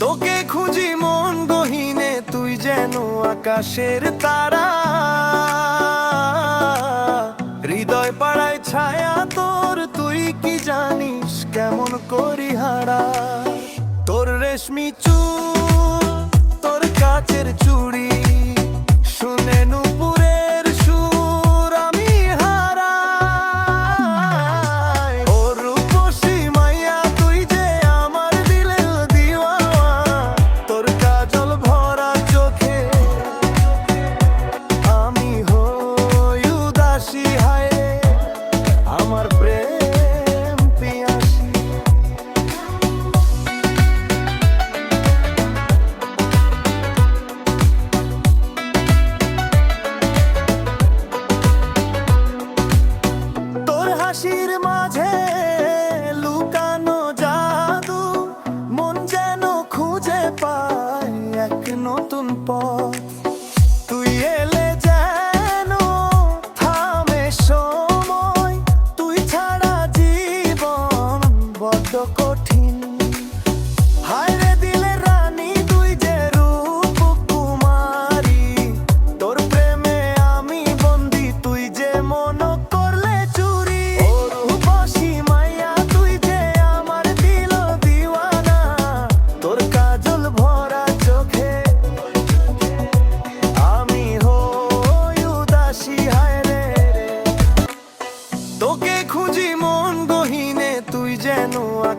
তোকে খুঁজি মন গহিনে তুই যেন আকাশের তারা। পাড়ায় ছায়া তোর, তুই কি জানিস কেমন করি হারা তোর রেশমি চুল, তোর কাচের চুড়ি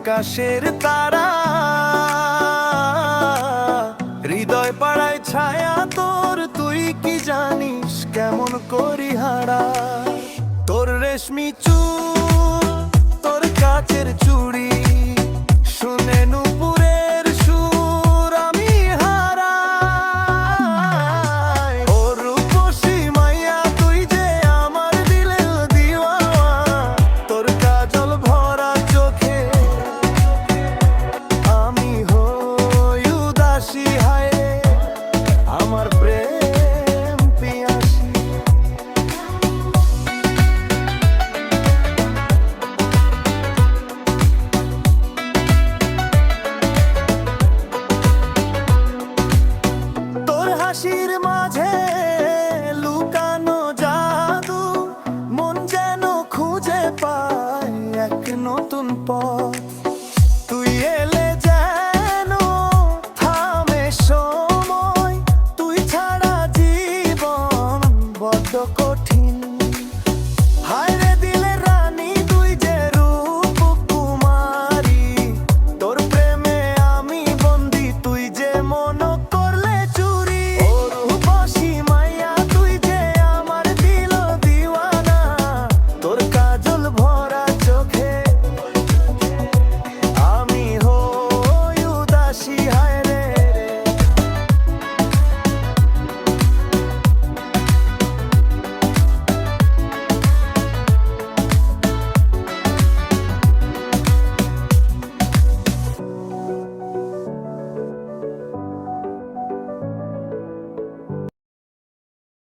আকাশের তারা। হৃদয় পাড়ায় ছায়া তোর, তুই কি জানিস কেমন করি হারা তোর রেশমি চু